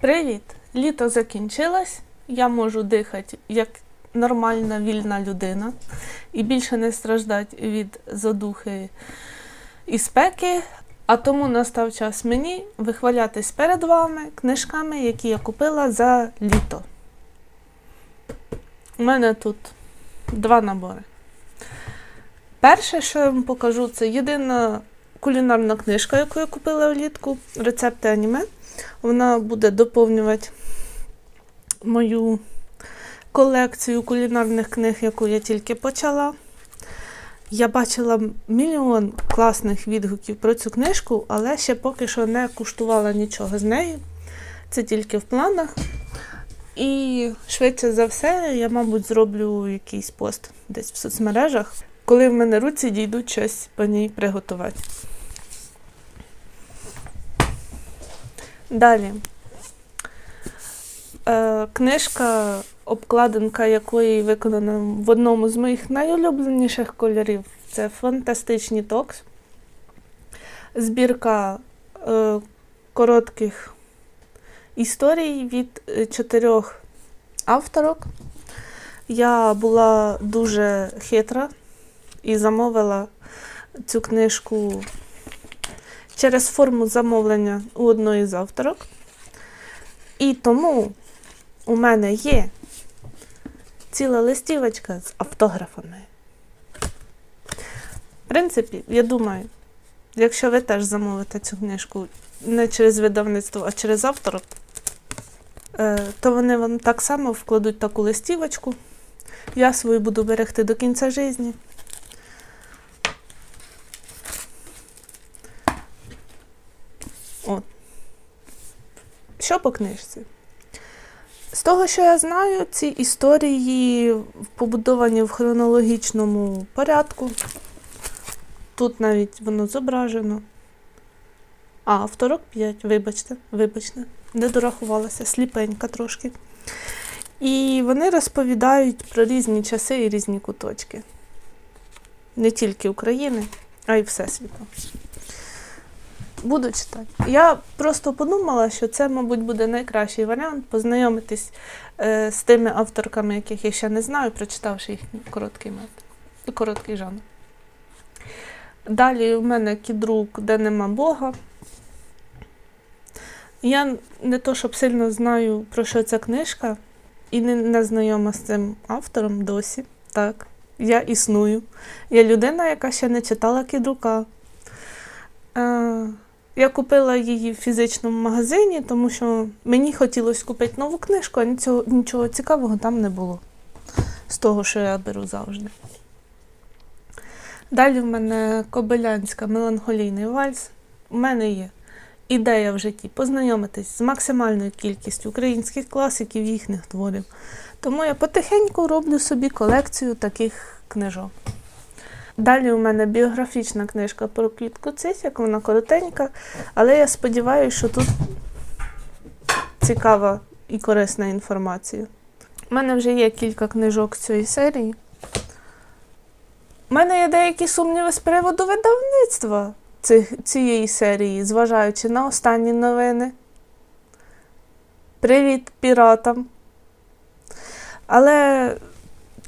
Привіт! Літо закінчилось. Я можу дихати як нормальна вільна людина і більше не страждати від задухи і спеки. А тому настав час мені вихвалятись перед вами книжками, які я купила за літо. У мене тут два набори. Перше, що я вам покажу, це єдина кулінарна книжка, яку я купила влітку. Рецепти аніме. Вона буде доповнювати мою колекцію кулінарних книг, яку я тільки почала. Я бачила мільйон класних відгуків про цю книжку, але ще поки що не куштувала нічого з неї. Це тільки в планах. І швидше за все, я, мабуть, зроблю якийсь пост десь в соцмережах, коли в мене руці дійдуть щось по ній приготувати. Далі. Е, книжка, обкладинка якої виконана в одному з моїх найулюбленіших кольорів. Це фантастичні токс. Збірка е, коротких історій від е, чотирьох авторок. Я була дуже хитра і замовила цю книжку через форму замовлення у одної з авторок. І тому у мене є ціла листівочка з автографами. В принципі, я думаю, якщо ви теж замовите цю книжку не через видавництво, а через авторок, е, то вони вам так само вкладуть таку листівочку. Я свою буду берегти до кінця житті. От. Що по книжці? З того, що я знаю, ці історії побудовані в хронологічному порядку. Тут навіть воно зображено. А, авторок 5, вибачте, вибачте, не дорахувалася, сліпенька трошки. І вони розповідають про різні часи і різні куточки. Не тільки України, а й Всесвіту. Буду читати. Я просто подумала, що це, мабуть, буде найкращий варіант познайомитись е, з тими авторками, яких я ще не знаю, прочитавши їхній короткий метод, короткий жанр. Далі у мене кідрук, де нема Бога. Я не то, щоб сильно знаю, про що ця книжка, і не, не знайома з цим автором досі. Так, я існую. Я людина, яка ще не читала кідрука. Е, я купила її в фізичному магазині, тому що мені хотілося купити нову книжку, а нічого, нічого цікавого там не було. З того, що я беру завжди. Далі в мене Кобилянська меланхолійний вальс. У мене є ідея в житті познайомитись з максимальною кількістю українських класиків їхніх творів. Тому я потихеньку роблю собі колекцію таких книжок. Далі у мене біографічна книжка про квітку цисяк, вона коротенька, але я сподіваюся, що тут цікава і корисна інформація. У мене вже є кілька книжок цієї серії. У мене є деякі сумніви з приводу видавництва цих, цієї серії, зважаючи на останні новини. Привіт піратам! Але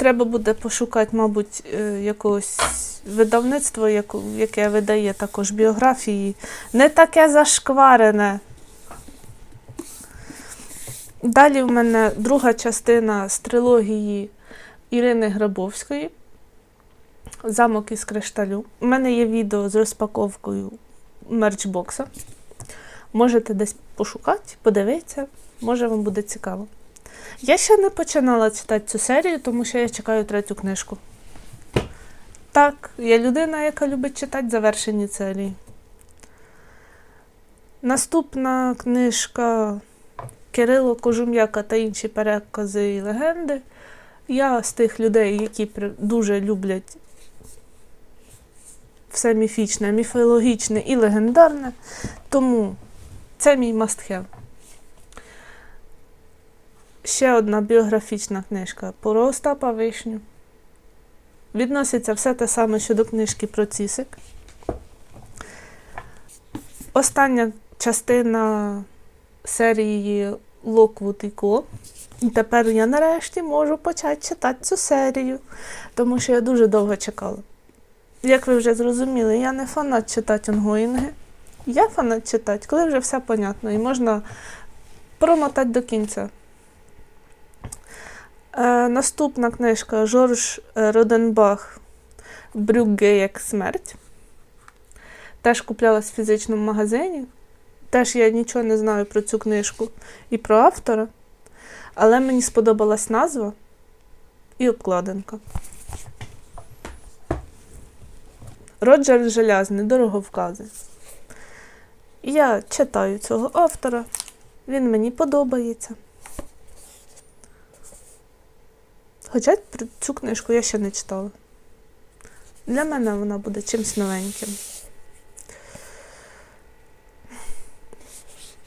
треба буде пошукати, мабуть, е, якогось видавництва, яке видає також біографії. Не таке зашкварене. Далі в мене друга частина з трилогії Ірини Грабовської. Замок із кришталю. У мене є відео з розпаковкою мерчбокса. Можете десь пошукати, подивитися, може вам буде цікаво. Я ще не починала читати цю серію, тому що я чекаю третю книжку. Так, я людина, яка любить читати завершені серії. Наступна книжка Кирило Кожум'яка та інші перекази і легенди. Я з тих людей, які дуже люблять все міфічне, міфологічне і легендарне. Тому це мій must-have. Ще одна біографічна книжка про Остапа Вишню. Відноситься все те саме щодо книжки про Цісик. Остання частина серії Lockwood і Ко. І тепер я нарешті можу почати читати цю серію, тому що я дуже довго чекала. Як ви вже зрозуміли, я не фанат читати онгоїнги. Я фанат читати, коли вже все понятно, і можна промотати до кінця. Е, наступна книжка Жорж е, Роденбах Брюгге як смерть. Теж куплялась в фізичному магазині. Теж я нічого не знаю про цю книжку і про автора, але мені сподобалась назва і обкладинка. Роджер Желязний, дороговкази. Я читаю цього автора, він мені подобається. Хоча цю книжку я ще не читала. Для мене вона буде чимось новеньким.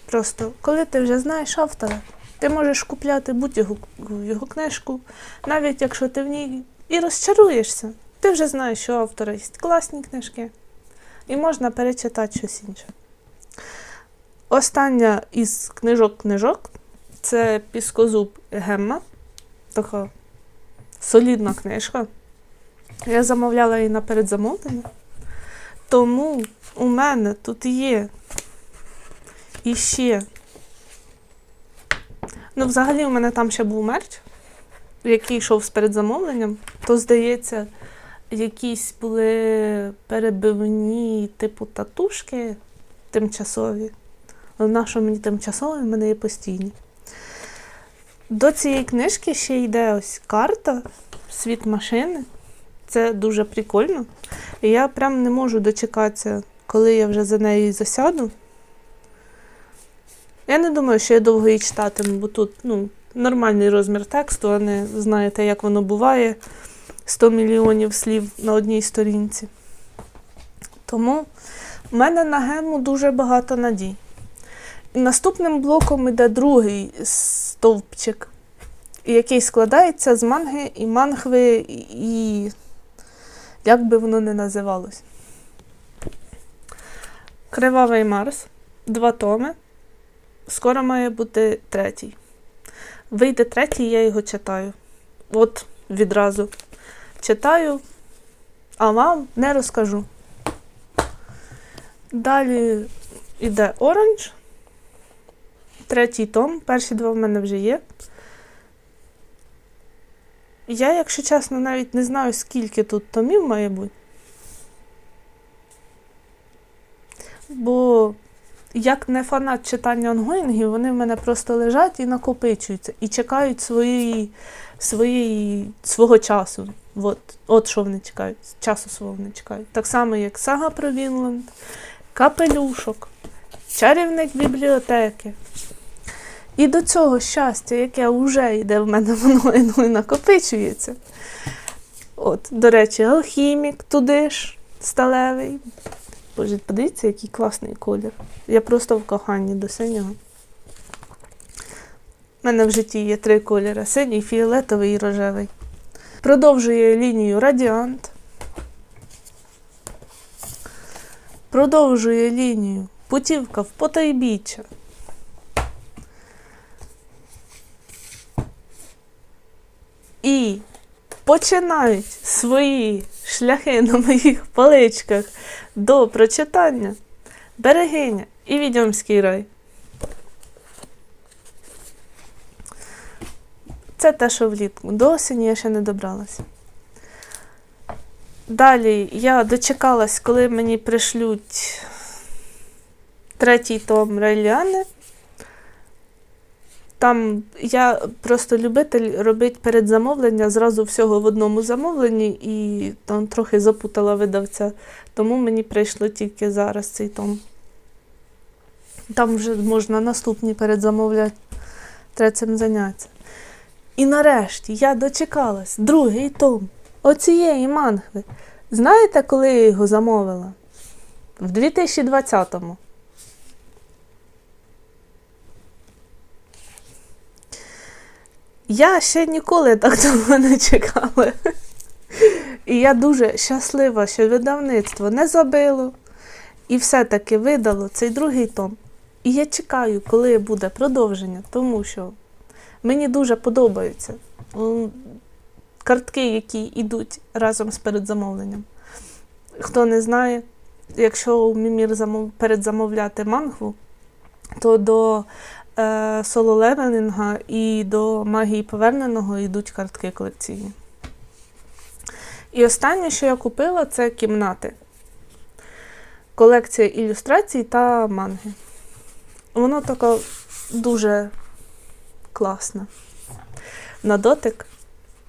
Просто, коли ти вже знаєш автора, ти можеш купляти будь-яку його книжку, навіть якщо ти в ній і розчаруєшся, ти вже знаєш, що у автора є класні книжки, і можна перечитати щось інше. Остання із книжок-книжок це Піскозуб Гемма. Така солідна книжка. Я замовляла її на передзамовлення. Тому у мене тут є іще. Ну, взагалі, у мене там ще був мерч, який йшов з передзамовленням, то, здається, якісь були перебивні, типу татушки тимчасові. Але На що мені тимчасові, в мене є постійні. До цієї книжки ще йде ось карта Світ машини. Це дуже прикольно. І я прям не можу дочекатися, коли я вже за нею засяду. Я не думаю, що я довго її читатиму, бо тут ну, нормальний розмір тексту, а не знаєте, як воно буває 100 мільйонів слів на одній сторінці. Тому в мене на гему дуже багато надій. Наступним блоком йде другий стовпчик, який складається з манги і мангви, і як би воно не називалось. Кривавий Марс, два томи. Скоро має бути третій. Вийде третій, я його читаю. От відразу читаю, а вам не розкажу. Далі йде оранж. Третій том. Перші два в мене вже є. Я, якщо чесно, навіть не знаю, скільки тут томів має бути. Бо, як не фанат читання онгоїнгів, вони в мене просто лежать і накопичуються, і чекають своєї, своєї, свого часу. От, от що вони чекають, часу свого вони чекають. Так само, як сага про Вінланд, капелюшок, чарівник бібліотеки. І до цього щастя, яке вже йде в мене воно і накопичується. От, до речі, алхімік туди ж сталевий. Боже, подивіться, який класний колір. Я просто в коханні до синього. У мене в житті є три кольори: синій, фіолетовий і рожевий. Продовжує лінію Радіант. Продовжує лінію Путівка в потайбіччя. І починають свої шляхи на моїх паличках до прочитання Берегиня і Відьомський рай. Це те, що влітку. До осені я ще не добралася. Далі я дочекалась, коли мені пришлють третій том Рейліани. Там я просто любитель робити передзамовлення зразу всього в одному замовленні і там трохи запутала видавця. Тому мені прийшло тільки зараз цей том. Там вже можна наступні передзамовляти. Треба цим. І нарешті я дочекалась другий том оцієї мангви. Знаєте, коли я його замовила? В 2020-му. Я ще ніколи так довго не чекала. І я дуже щаслива, що видавництво не забило і все-таки видало цей другий том. І я чекаю, коли буде продовження, тому що мені дуже подобаються картки, які йдуть разом з передзамовленням. Хто не знає, якщо у Мімір замов- передзамовляти мангву, то до соло левелінга і до магії поверненого йдуть картки колекційні. І останнє, що я купила, це кімнати. Колекція ілюстрацій та манги. Воно таке дуже класне. На дотик.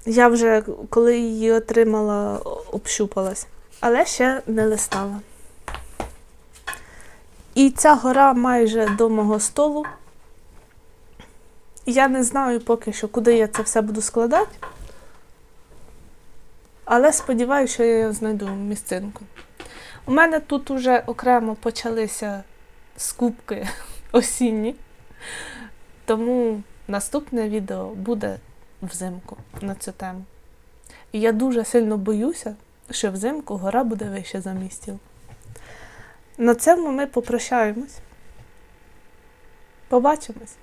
Я вже, коли її отримала, общупалась, але ще не листала. І ця гора майже до мого столу. Я не знаю поки що, куди я це все буду складати. Але сподіваюся, що я знайду місцинку. У мене тут уже окремо почалися скупки осінні, тому наступне відео буде взимку на цю тему. І я дуже сильно боюся, що взимку гора буде вище за містів. На цьому ми попрощаємось. Побачимось!